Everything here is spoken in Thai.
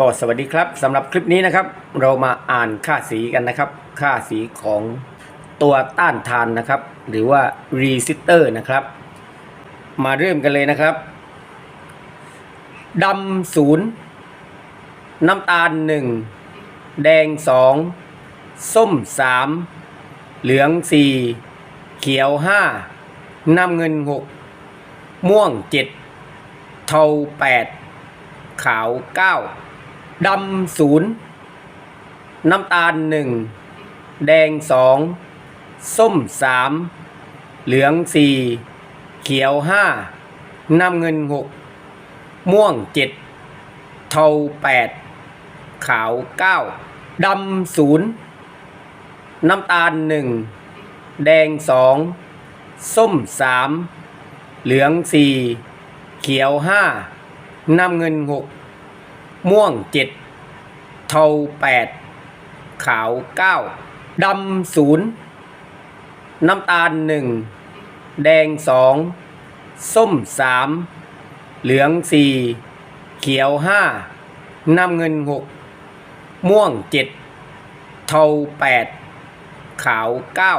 ก็สวัสดีครับสำหรับคลิปนี้นะครับ เรามาอ่านค่าสีกันนะครับ ค่าสีของตัวต้านทานนะครับ หรือว่ารีซิสเตอร์นะครับ มาเริ่มกันเลยนะครับดำศูนย์น้ำตาลหนึ่งแดงสองส้มสามเหลืองสี่เขียวห้าน้ำเงินหกม่วงเจ็ดเทาแปดขาวเก้า ดำศูนย์น้ำตาลหนึ่งแดงสองส้มสามเหลืองสี่เขียวห้าน้ำเงินหกม่วงเจ็ดเทาแปดขาวเก้าดำศูนย์น้ำตาลหนึ่งแดงสองส้มสามเหลืองสี่เขียวห้าน้ำเงินหก ม่วงเจ็ดเทาแปดขาวเก้าดำศูนย์น้ำตาลหนึ่งแดงสองส้มสามเหลืองสี่เขียวห้าน้ำเงินหกม่วงเจ็ดเทาแปดขาวเก้า